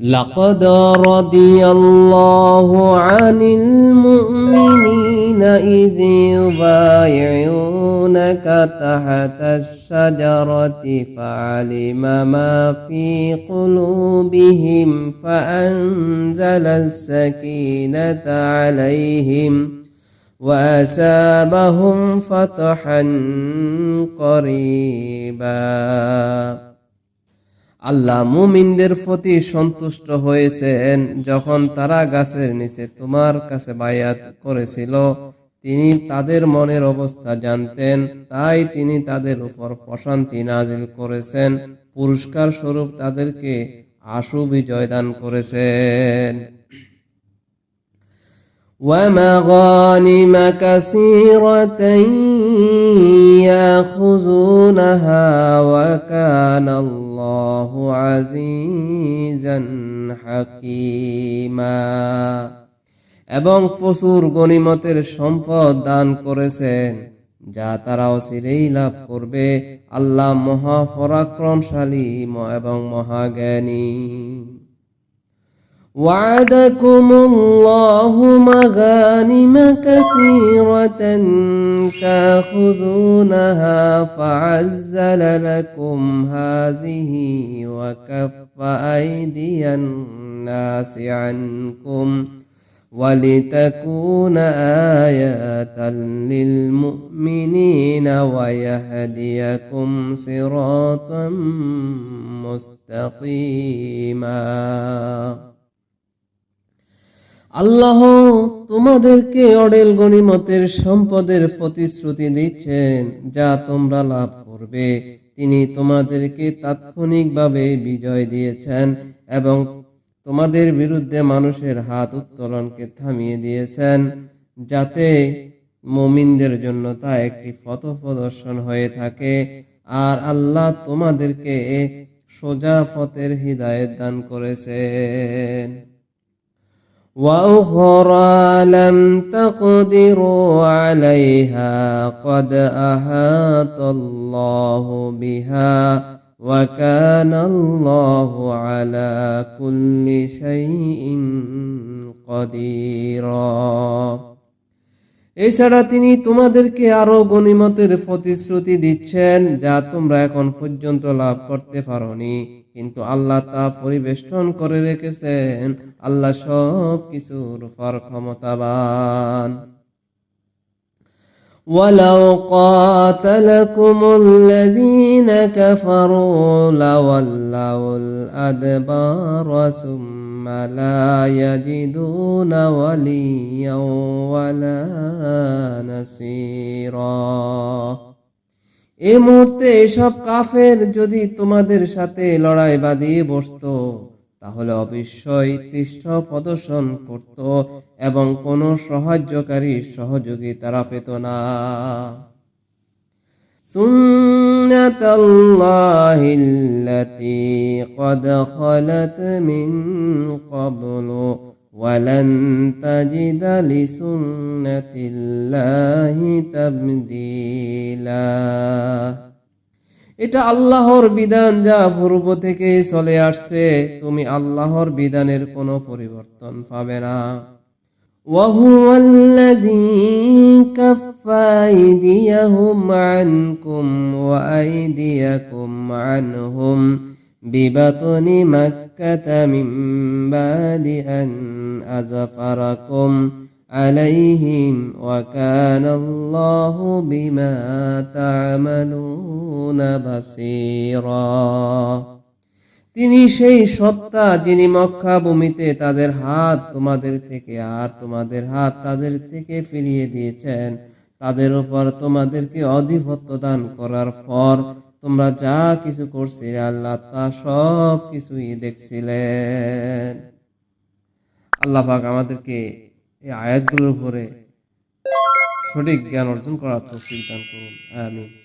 لقد رضي الله عن المؤمنين إذ يبايعونك تحت الشجرة فعلم ما في قلوبهم فأنزل السكينة عليهم وأسابهم فتحا قريبا. আল্লাহ মুমিনদের প্রতি সন্তুষ্ট হয়েছেন যখন তারা গাছের নিচে তোমার কাছে বায়াত করেছিল তিনি তাদের মনের অবস্থা জানতেন তাই তিনি তাদের উপর প্রশান্তি নাজিল করেছেন পুরস্কার স্বরূপ তাদেরকে আশু বিজয় দান করেছেন ومغانم كثيرة ياخذونها وكان الله হাকিমা। এবং প্রচুর গণিমতের সম্পদ দান করেছেন, যা তারা অচিরেই লাভ করবে। আল্লাহ মহাপরাক্রমশালী এবং মহাজ্ঞানী। وعدكم الله مغانم كثيرة تأخذونها فعزل لكم هذه وكف أيدي الناس عنكم ولتكون آية للمؤمنين ويهديكم صراطا مستقيما. আল্লাহ তোমাদেরকে অডেল গনিমতের সম্পদের প্রতিশ্রুতি দিচ্ছেন, যা তোমরা লাভ করবে। তিনি তোমাদেরকে তাৎক্ষণিকভাবে বিজয় দিয়েছেন এবং তোমাদের বিরুদ্ধে মানুষের হাত উত্তোলনকে থামিয়ে দিয়েছেন, যাতে মুমিনদের জন্য তা একটি পথ প্রদর্শন হয়ে থাকে। আর আল্লাহ তোমাদেরকে সোজা পথের হৃদায়ত দান করেছেন। وأخرى لم تقدروا عليها قد أحاط الله بها وكان الله على كل شيء قديرا এছাড়া তিনি তোমাদেরকে আরো গনিমতের প্রতিশ্রুতি দিচ্ছেন যা তোমরা এখন পর্যন্ত লাভ করতে পারোনি কিন্তু আল্লাহ তা পরিবেষ্টন করে রেখেছেন আল্লাহ সব কিছুর উপর ক্ষমতাবান ولو قاتلكم الذين كفروا لولوا الأدبار ثم لا يجدون وليا ولا نصيرا এই মুহূর্তে এসব কাফের যদি তোমাদের সাথে লড়াই বাঁধিয়ে বসতো তাহলে অবশ্যই পৃষ্ঠ প্রদর্শন করত এবং কোনো সাহায্যকারী সহযোগী তারা পেত না سنة الله التي قد خلت من قبل ولن تجد لسنة الله تبديلا এটা আল্লাহর বিধান যা পূর্ব থেকে চলে আসছে তুমি আল্লাহর বিধানের কোনো পরিবর্তন পাবে না وهو الذي كف أيديهم عنكم وأيديكم عنهم ببطن مكة من بعد أن أزفركم عليهم وكان الله بما تعملون بصيرا তিনি সেই সত্তা যিনি মক্কা ভূমিতে তাদের হাত তোমাদের থেকে আর তোমাদের হাত তাদের থেকে ফিরিয়ে দিয়েছেন তাদের উপর তোমাদেরকে অধিপত্য দান করার পর তোমরা যা কিছু করছিলে আল্লাহ তা সব কিছুই দেখছিলেন আল্লাহ পাক আমাদেরকে এই আয়াতগুলোর উপরে সঠিক জ্ঞান অর্জন করার তৌফিক করুন। আমিন।